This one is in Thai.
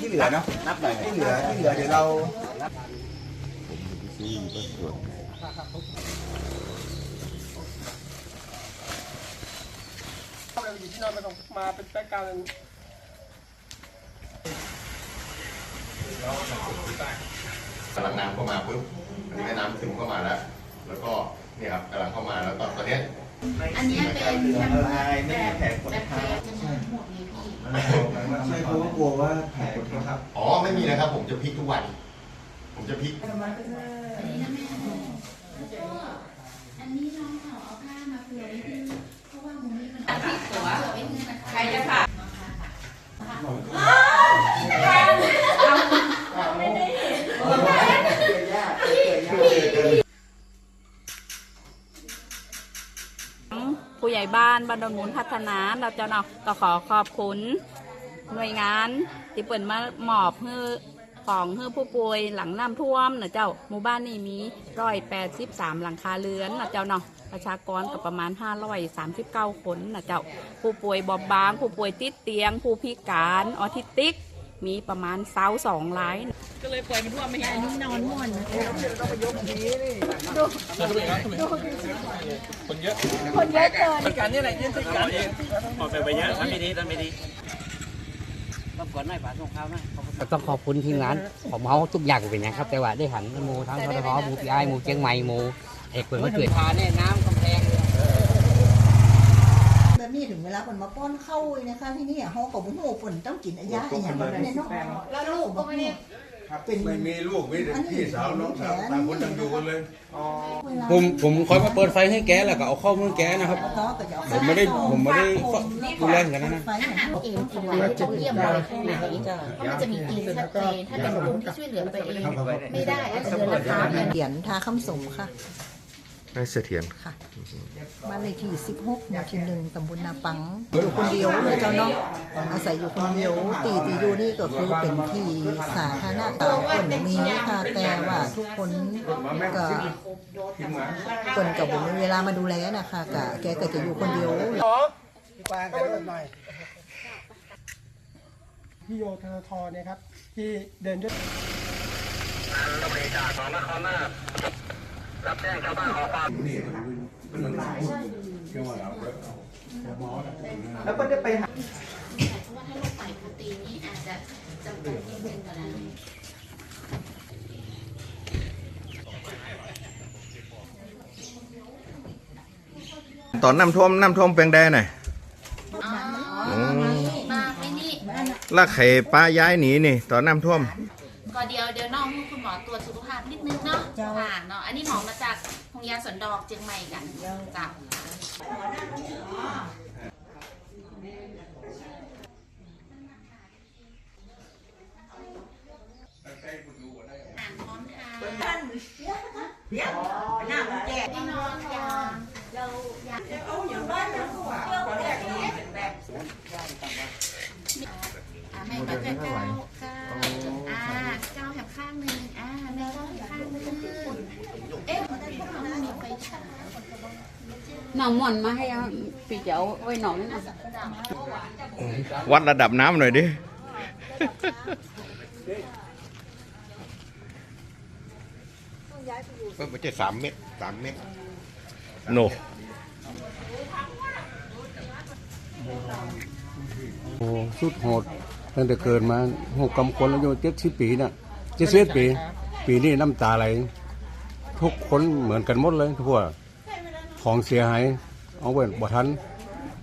ที่เหลือเนาะนับหน่อยที่เหลือที่เหลือเดี๋ยวเราเข้าไปอยู่ที่นอนมามาเป็นแบ็กกราวด์กำลังน้ำเข้ามาปุ๊บอันนี้แม่น้ำซึมเข้ามาแล้ว แล้วก็เนี่ยครับกำลังเข้ามาแล้วตอนตอนนี้อันนี้เป็นละลายไม่มีแผลกดแบบทับ จะหมดหมดเลยพี่ใช่เพราะว่ากลัวว่าแผลกดทับอ๋อไม่มีนะครับ ผมจะพลิกทุกวัน ผมจะพลิก อันนี้นะแม่ก็อันนี้น้องเขาเอาผ้ามาเผื่อไว้ที่เพราะว่ามุมนี้มันเอาที่ตัวเผื่อไว้ที่นะคะใครจะผ่า ผู้ใหญ่บ้านบ้านดอนมุนพัฒนาเราจะเนาะก็ขอขอบคุณหน่วยงานที่เปิดมาหมอบเพื่อของเพื่อผู้ป่วยหลังน้ำท่วมนะเจ้าหมู่บ้านนี่มีร้อยแปดสิบสามหลังคาเรือนนะเจ้าเนาะประชากรก็ประมาณห้าร้อยสามสิบเก้าคนนะเจ้าผู้ป่วยบอบบาง ผู้ป่วยติดเตียง ผู้พิการออทิสติก มีประมาณเศร้าสองรายก็เลยปล่อยมันท่วมไม่ให้นอนม่วนนะการนี่อะไรยื่นที่การเองออกไปไปเยอะทำไม่ดีทำไม่ดีรบกวนหน่อยป่าส่งข้าวหน่อยต้องขอบคุณทีมงานผมเขาทุกอย่างเป็นอย่างครับ แต่ว่าได้หันหมูทั้งททหมูพีไอหมูเชียงใหม่หมูเอกเปิดมาช่วยพาเนี่ยน้ำกำแพง แบบนี้ถึงเวลาคนมาป้อนเข้าวเลยนะคะที่นี่เขาก็บุ้งโง่ฝนต้องกินอายาอย่างแบบนี้เนาะแล้วลูกก็ไม่ได้เป็นไม่มีลูกมีแต่พี่สาวน้องสาวต่างคนต่างอยู่กันเลยผมผมคอยมาเปิดไฟให้แกแล้วก็เอาข้อมือแกนะครับเขาก็จะเอาผมไม่ได้ผมไม่ได้ดูแลอย่างนั้นนะไฟอย่างนั้นเองคือว่าจะเยี่ยมอะไรแค่ไหนเพราะมันจะมีเกณฑ์ชัดเจนถ้าเป็นกลุ่มที่ช่วยเหลือตัวเองไม่ได้อาจจะเดือนละครั้งเหรียญทาคำสมค่ะ ได้เสถียรค่ะบ้านเลขที่ 16หมู่ที่หนึ่งตำบลนาปังอยู่คนเดียวเลยเจ้าเนาะอาศัยอยู่คนเดียวตีตีอยู่นี่ก็คือเป็นที่สาธารณะต่างคนมีค่ะแต่ว่าทุกคนก็คนกับบุมีเวลามาดูแลนะคะกะแกก็จะอยู่คนเดียวพี่กวางกันด้วยหน่อยพี่โยธนาธรเนี่ยครับที่เดินด้วย แล้วก็จะไปหาเพราะว่าถ้าโรคไตโปรตีนนี่อาจจะจำเป็นนิดนึงก็ได้ตอนน้ำท่วมน้ำท่วมแปลงแดงหน่อยอ๋อมาไปนี่ ลากไข่ปลาย้ายหนีนี่ตอนน้ำท่วม ก็เดี๋ยวเดี๋ยวน้องให้คุณหมอตรวจสุขภาพนิดนึงเนาะค่ะเนาะอันนี้หมอมาจากโรงพยาบาลสวนดอกเชียงใหม่กันจ้ะอ่านพร้อมทานให้นอนยาเรายาเอาอย่างบ้านเราเชื่อคนแรกเป็นแบบอ่าให้มาแค่เก้าเก้าอ่าเก้าแถบข้างหนึ่งอ่าแม่เก้าแถบข้างหนึ่งเอ๊ะมันมีไฟฉาย น้องม่วนมาให้เอาพี่เจ้าไว้หนองวัดระดับน้ำหน่อยดิก็ไม่ใช่สามเมตรสามเมตรโนโอ้สุดโหดตั้งแต่เกิดมาหกกำคนอายุเจ็ดสิบปีน่ะเจ็ดสิบปี ปีนี้น้ำตาไหลทุกคนเหมือนกันหมดเลยทุกคน ของเสียหายเอาไว้บ่ทัน